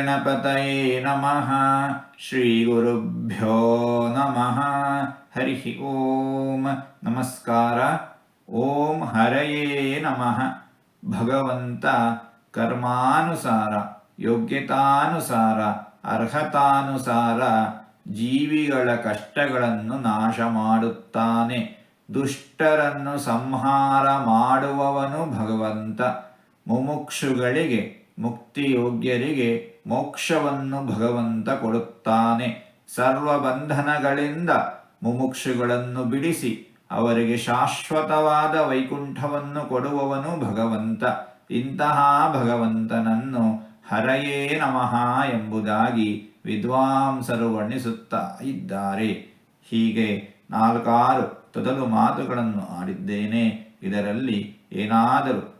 ಗಣಪತಯೇ ನಮಃ ಶ್ರೀ ಗುರುಭ್ಯೋ ನಮಃ ಹರಿ ಓಂ ನಮಸ್ಕಾರ ಓಂ ಹರಯೇ ನಮಃ ಭಗವಂತ ಕರ್ಮಾನುಸಾರ ಯೋಗ್ಯತಾನುಸಾರ ಅರ್ಹತಾನುಸಾರ ಜೀವಿಗಳ ಕಷ್ಟಗಳನ್ನು ನಾಶ ಮಾಡುತ್ತಾನೆ. ದುಷ್ಟರನ್ನು ಸಂಹಾರ ಮಾಡುವವನು ಭಗವಂತ. ಮುಮುಕ್ಷುಗಳಿಗೆ ಮುಕ್ತಿಯೋಗ್ಯರಿಗೆ ಮೋಕ್ಷವನ್ನು ಭಗವಂತ ಕೊಡುತ್ತಾನೆ. ಸರ್ವ ಬಂಧನಗಳಿಂದ ಮುಮುಕ್ಷುಗಳನ್ನು ಬಿಡಿಸಿ ಅವರಿಗೆ ಶಾಶ್ವತವಾದ ವೈಕುಂಠವನ್ನು ಕೊಡುವವನು ಭಗವಂತ. ಇಂತಹ ಭಗವಂತನನ್ನು ಹರಯೇ ನಮಃ ಎಂಬುದಾಗಿ ವಿದ್ವಾಂಸರು ವರ್ಣಿಸುತ್ತಾ ಇದ್ದಾರೆ. ಹೀಗೆ ನಾಲ್ಕಾರು ತೊದಲು ಮಾತುಗಳನ್ನು ಆಡಿದ್ದೇನೆ. ಇದರಲ್ಲಿ ಏನಾದರೂ